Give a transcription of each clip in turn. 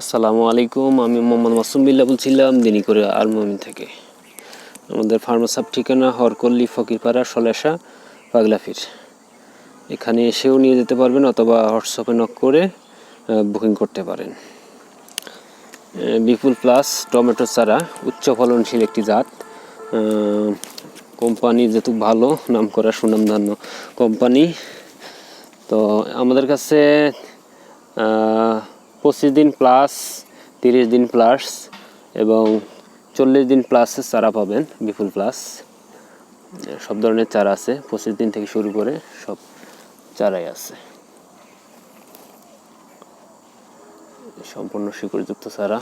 আসসালামু আলাইকুম, আমি মোহাম্মদ মাসুম বিল্লা বলছিলাম দিনী করে আলমমিন থেকে। আমাদের ফার্মাসাব ঠিকানা হরকল্লি, ফকিরপাড়া, সলেসা, পাগলাফির। এখানে এসেও নিয়ে যেতে পারবেন অথবা হোয়াটসঅ্যাপে নক করে বুকিং করতে পারেন। বিপুল প্লাস টমেটো চারা, উচ্চ ফলনশীল একটি জাত। কোম্পানি যেহেতু ভালো নাম করা সুনামধন্য কোম্পানি, তো আমাদের কাছে পঁচিশ দিন প্লাস তিরিশ দিন প্লাস এবং চল্লিশ দিন প্লাসের চারা পাবেন, বিপুল প্লাস সব ধরনের চারা আছে, পঁচিশ দিন থেকে শুরু করে সব চারাই আছে। সম্পূর্ণ শিকড়যুক্ত চারা।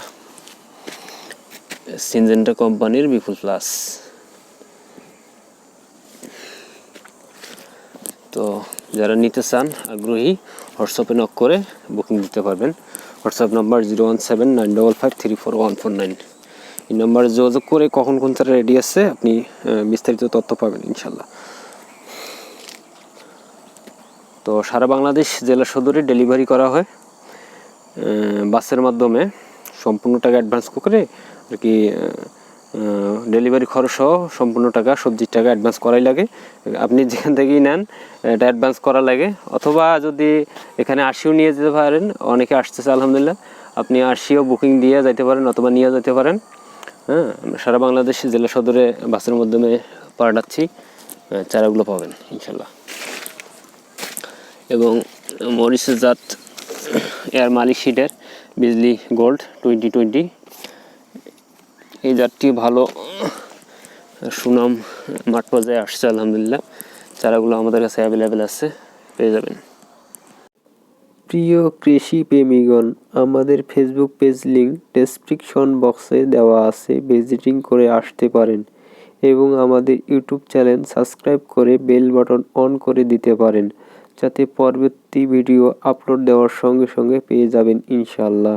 সিনজেন্টা কোম্পানির বিপুল প্লাস তো যারা নিতে চান, আগ্রহী, হোয়াটসঅ্যাপে নক করে বুকিং দিতে পারবেন। WhatsApp number zero one seven nine double five three four one four nine এই নাম্বারে যোগাযোগ করে কখন কোন তারা রেডি আছে, আপনি বিস্তারিত তথ্য পাবেন ইনশাল্লাহ। তো সারা বাংলাদেশ জেলা সদরে ডেলিভারি করা হয় বাসের মাধ্যমে। সম্পূর্ণ টাকা অ্যাডভান্স করে আর কি ডেলিভারি খরচ সহ সম্পূর্ণ টাকা, সবজির টাকা অ্যাডভান্স করাই লাগে। আপনি যেখান থেকেই নেন, এটা অ্যাডভান্স করা লাগে। অথবা যদি এখানে আসিও নিয়ে যেতে পারেন, অনেকে আসতেছে আলহামদুলিল্লাহ, আপনি আসিও বুকিং দিয়ে যাইতে পারেন অথবা নিয়ে যেতে পারেন। হ্যাঁ সারা বাংলাদেশ জেলা সদরে বাসের মাধ্যমে পাঠাচ্ছি চারাগুলো পাবেন, ইনশাল্লাহ। এবং মরিসের জাত এয়ার মালিক শিটের, বিজলি গোল্ড টোয়েন্টি টোয়েন্টি এই জাতটি ভালো, সুনাম মাঠ পর্যায়ে আসছে, আলহামদুলিল্লাহ। চারাগুলো আমাদের কাছে অ্যাভেলেবেল আছে, পেয়ে যাবেন। প্রিয় কৃষি প্রেমীগণ, আমাদের ফেসবুক পেজ লিংক ডেসক্রিপশন বক্সে দেওয়া আছে ভিজিটিং করে আসতে পারেন এবং আমাদের ইউটিউব চ্যানেল সাবস্ক্রাইব করে বেল বাটন অন করে দিতে পারেন, যাতে পরবর্তী ভিডিও আপলোড দেওয়ার সঙ্গে সঙ্গে পেয়ে যাবেন ইনশাল্লাহ